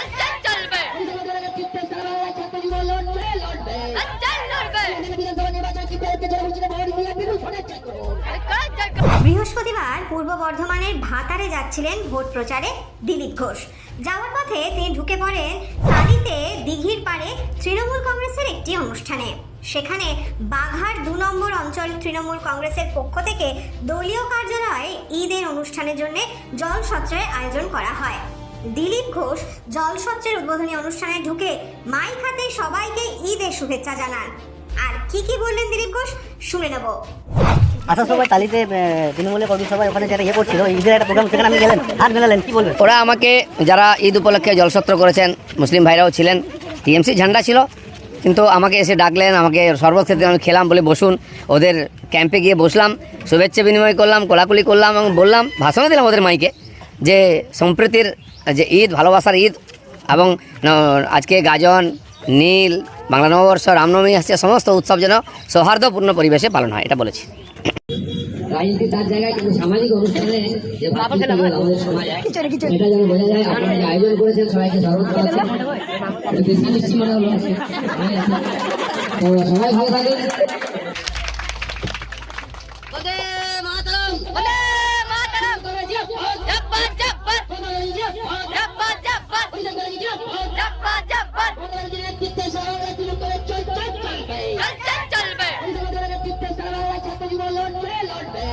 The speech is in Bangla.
আচ্ছা, আচ্ছা, আচ্ছা, বৃহস্পতিবার পূর্ব বর্ধমানের ভাতারে যাচ্ছিলেন ভোট প্রচারে দিলীপ ঘোষ। যাওয়ার পথে তিনি ঢুকে পড়েন তালিতে দিঘির পাড়ে তৃণমূল কংগ্রেসের একটি অনুষ্ঠানে। সেখানে বাঘার দু নম্বর অঞ্চল তৃণমূল কংগ্রেসের পক্ষ থেকে দলীয় কার্যালয়ে ঈদের অনুষ্ঠানের জন্য জল সত্রের আয়োজন করা হয়। দিলীপ ঘোষ জলসত্রের উদ্বোধনী অনুষ্ঠানে ঢুকে মাইক হাতে সবাইকে ঈদের শুভেচ্ছা জানান। আর কি কি বললেন দিলীপ ঘোষ? শুনে নেব। আসার সময় তালিতে তৃণমূলের কর্মী সবাই ওখানে যারা ইয়ে করছিল ঈদের একটা প্রোগ্রাম সেখানে আপনি গেলেন। হাত মেলালেন কি বলবেন? ওরা আমাকে যারা ঈদ উপলক্ষে জলসত্র করেছেন মুসলিম ভাইরাও ছিলেন টিএমসি ঝান্ডা ছিল কিন্তু আমাকে এসে ডাকলেন আমাকে শরবত খেতে আমি খেলাম বলে বসুন ওদের ক্যাম্পে গিয়ে বসলাম শুভেচ্ছা বিনিময় করলাম কোলাকুলি করলাম এবং বললাম ভাষণও দিলাম ওদের মাইকে যে সম্প্রীতির যে ঈদ ভালোবাসার ঈদ এবং আজকে গাজন নীল বাংলা নববর্ষ রামনবমী আসছে সমস্ত উৎসব যেন সৌহার্দ্যপূর্ণ পরিবেশে পালন হয় এটা বলেছি। রাজনীতি তার জায়গায় কিন্তু সামাজিক অনুষ্ঠানে যে আমাদের সমাজ এটা যেন বোঝা যায় আপনারা যে আয়োজন করেছেন সবাইকে স্বাগত জানাচ্ছেন বেশি মিষ্টি মনে হলো সবাই ভালো থাকেন।